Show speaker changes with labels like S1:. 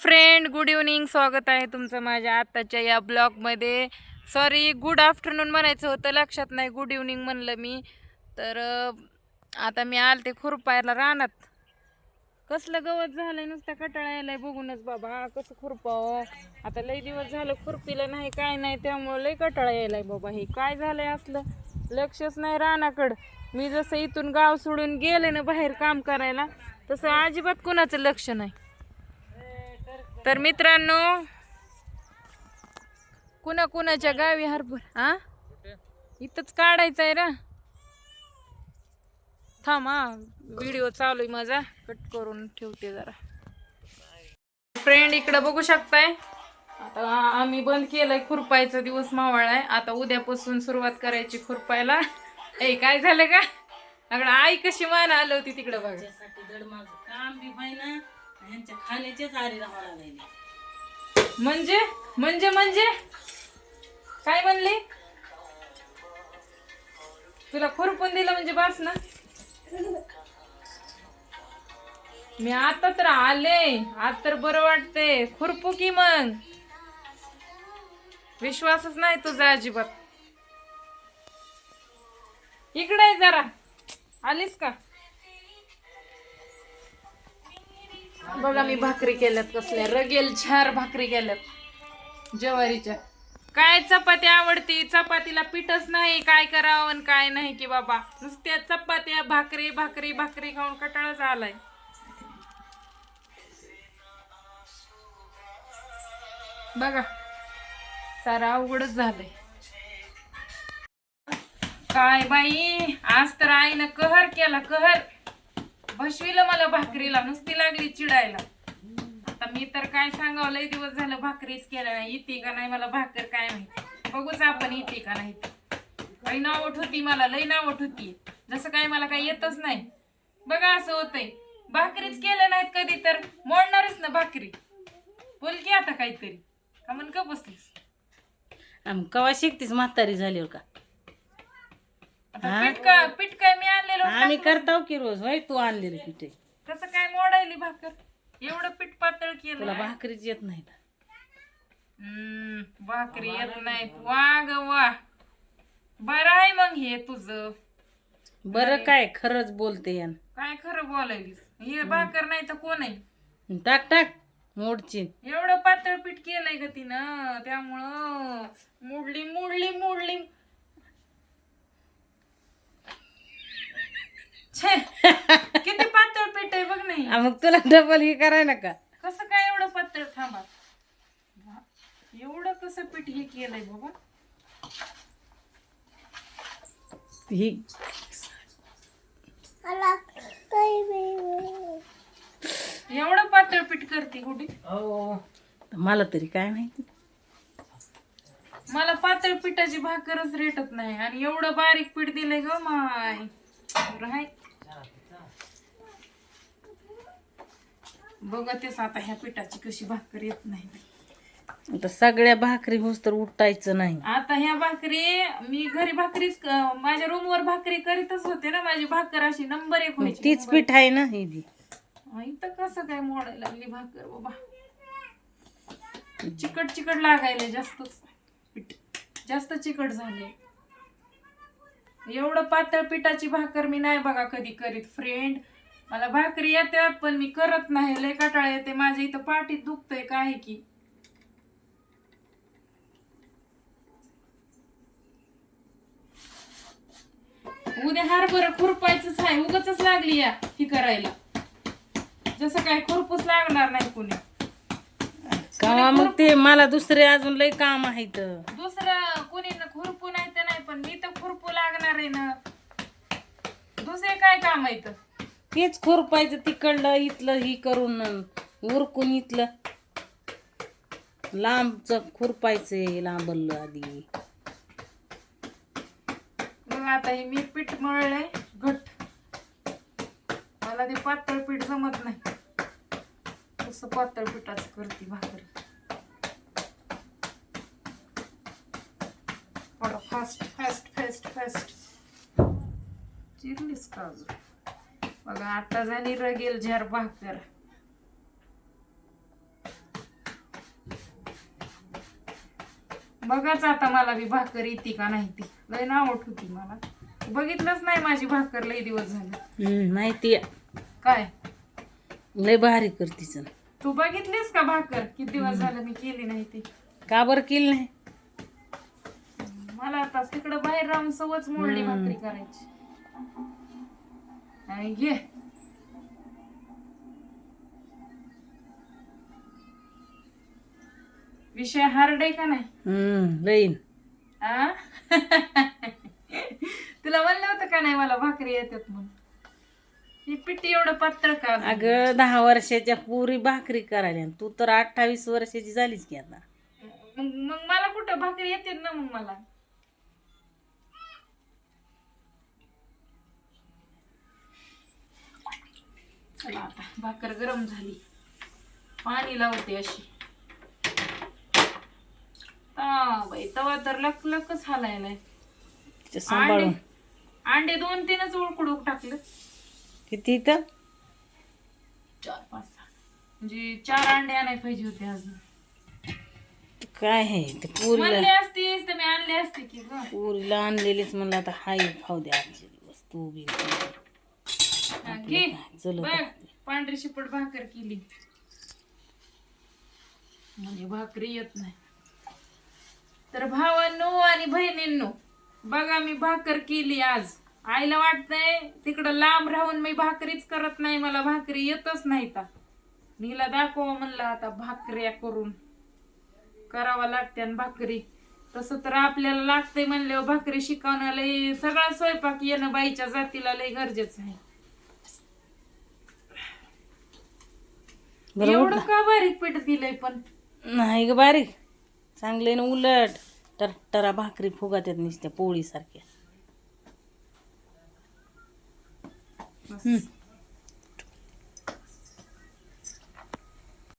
S1: Friend good evening स्वागत आहे तुमचं माझ्या आत्ताच्या या ब्लॉगमध्ये सॉरी गुड आफ्टरनून म्हणायचं होतं लक्षात नाही गुड इव्हनिंग म्हणलं मी. तर आता मी आलते खुरपायला रानात. कसलं गवत झालंय नुसत्या कटाळा बघूनच बाबा कसं खुरपावं. आता लई दिवस झालं खुरपीला नाही काय नाही त्यामुळं लई कटाळा यायलाय बाबा हे. काय झालंय असलं? लक्षच नाही रानाकडं. मी जसं इथून गाव सोडून गेले ना बाहेर काम करायला तसं अजिबात कोणाचं लक्ष नाही. तर मित्रांनो कुणा कुणाच्या गावी हरभर हा? इथंच काढायचं आहे ना थांब हा व्हिडिओ चालू आहे माझा. कट करून ठेवते जरा. फ्रेंड इकडं बघू शकताय. आता आम्ही बंद केलंय खुरपायचा दिवस मावळ आहे. आता उद्यापासून सुरुवात करायची खुरपायला. ए काय झालं का? अगं आई कशी मान आलं होती तिकडं बघा.
S2: काम बी ह्यांच्या खाण्याचेच लागले
S1: म्हणजे? म्हणजे म्हणजे? काय म्हणली? तुला खुरपून दिलं म्हणजे बस ना. मी आता तर आले. आज तर बरं वाटते खुरपू की मग? विश्वासच नाही तुझा अजिबात. इकडे आहे जरा. आलीस का? बघा मी भाकरी केल्यात कसल्या. रगेल छार भाकरी केल्यात. ज्वारीच्या. काय चपाती आवडती? चपातीला पीठच नाही. काय करावं आणि काय नाही की बाबा. नुसत्या चपात्या भाकरी भाकरी भाकरी खाऊन कटाळाच आलाय. बघा. सारा अवघडच झालंय. काय बाई? आज तर आईनं कहर केला कहर. बसविलं मला भाकरीला नुसती लागली चिडायला. आता मी तर काय सांगावं लय दिवस झालं भाकरीच केलं नाही. येते का नाही मला भाकर काय माहिती? बघूच आपण येते का नाही. काही नावट होती मला लय नावट होती. जसं काय मला काही येतच नाही. बघा असं होतंय. भाकरीच केलं नाहीत कधी तर. मोडणारच ना भाकरी. बोल की आता काहीतरी. का म्हण का बसलीस?
S2: कवा शिकतीस म्हातारी झाल्यावर का?
S1: आता पीठ का पीठ काय मी आणलेलं
S2: आम्ही करताव की रोज? होय तू आणलेलं पिठे.
S1: कसं काय मोडायली भाकर. एवढं पीठ पातळ केलं
S2: तुला भाकरीच येत नाही का
S1: हम्म, भाकरी येत नाही. वा ग वा. बरं आहे मग हे तुझं.
S2: बरं काय खरंच बोलते यान.
S1: काय खरं बोलायलीस? हे भाकर नाही तर कोण आहे?
S2: टाक टाक. मोडची.
S1: एवढं पातळ पीठ केलंय ग तिनं. त्यामुळं मुडली मुडली मुडली. छे किती पातळ पीठ आहे बघ नाही.
S2: मग तुला डबल हे कराय ना का?
S1: कसं काय एवढं पातळ थांबा. एवढं कसं पीठ हे केलंय बाबा.
S2: ही
S1: एवढं पातळ पीठ करते कुठे
S2: मला तरी काय माहिती.
S1: मला पातळ पिठाची भाकरच रेटत नाही आणि एवढं बारीक पीठ दिलंय ग माय. राय. बघतेस आता ह्या पिठाची कशी भाकर येत नाही.
S2: आता सगळ्या भाकरी होस तर उठायचं नाही.
S1: आता ह्या भाकरी मी घरी भाकरीच क- माझ्या रूमवर भाकरी करीतच होते ना माझी भाकर अशी नंबर एक व्हायची
S2: तीच पीठ आहे ना ही बी.
S1: इथं कसं काय मोडायला लागली भाकर बाबा? चिकट चिकट लागायले जास्तच. पीठ जास्त चिकट झाले एवढं पातळ पिठाची भाकर मी नाही बघा कधी करीत. फ्रेंड मला भाकरी येतात पण मी करत नाही. लय कटाळा येते. माझ्या इथं पाठीत दुखतंय काय की? उद्या हरभर खुरपायचंच आहे. उगच लागली या ही करायला. जसं काय खुरपूस लागणार नाही कुणी.
S2: कवा मग ते मला दुसरे अजून लय काम आहेत.
S1: दुसरं कुणी न खुरपू नाही तर नाही पण मी तर खुरपू लागणार आहे ना. दुसरे काय काम आहेत?
S2: हेच खुरपायचं तिकडलं इथलं ही करून उरकून इथलं. लांबच हे लांबलं आधी.
S1: मग आता हे मी पीठ मळलंय घट. मला ते पातळ पीठ जमत नाही. तसं पातळ पिठाच करते भाकर. फास्ट फास्ट फास्ट फास्ट चिरलीस का अजून? बघा आता जणी रगेल झर भाकर. बघाच आता मला बी भाकर येते का नाही ती. लय आवडत होती मला. बघितलंच नाही माझी भाकर लय दिवस झालं.
S2: माहिती
S1: काय?
S2: लय भारी करतीच
S1: तू बघितलीस का भाकर? किती दिवस झालं मी केली नाही ती.
S2: का बर केली नाही?
S1: मला आता तिकडं बाहेर राहून सवच मोडली भाकरी करायची. आणि घे विषय हार्ड आहे का नाही?
S2: हम्म लईन.
S1: आ? तुला म्हणलं होतं का नाही मला भाकरी येतात म्हणून? ही पिठी एवढं पात्र का?
S2: अगं दहा वर्षाच्या पुरी भाकरी करायला तू तर अठ्ठावीस वर्षाची झालीच की आता.
S1: मग मग मला कुठं भाकरी येते ना मग मला? चला आता. भाकर गरम झाली. पाणी लावते अशी. बाई तवा तर लक लकच हालायलाय
S2: सांभाळून.
S1: अंडे दोन तीनच उडकुडूक टाकलं.
S2: किती इथं?
S1: चार पाच म्हणजे चार अंडे आणायला पाहिजे होते अजून.
S2: काय आहे ते पुरीला
S1: म्हणले असतीस तर मी आणले असते की
S2: पुरीला आणलेलीच म्हणलं आता हाय खाऊ दे आजचे दिवस तू बी
S1: घे.
S2: चल
S1: बघ पांढरी शिपट भाकर केली. म्हणजे भाकरी येत नाही. तर भावांनो आणि बहिणींनो बघा मी भाकर केली आज. आईला वाटतंय तिकडं लांब राहून मी भाकरीच करत नाही मला भाकरी येतच नाही का नीला दाखवा म्हणलं आता भाकऱ्या करून. करावा लागते आणि भाकरी. तसं तर आपल्याला लागतंय म्हणल्यावर भाकरी शिकवणं लय सगळा स्वयंपाक येणं बाईच्या जातीला लय गरजेचं आहे.
S2: बरं
S1: एवढं का बारीक पीठ दिलंय पण?
S2: नाही ग बारीक. चांगले ना उलट. तर टरा भाकरी फुगात्यात नुसत्या पोळीसारख्या. हम्म.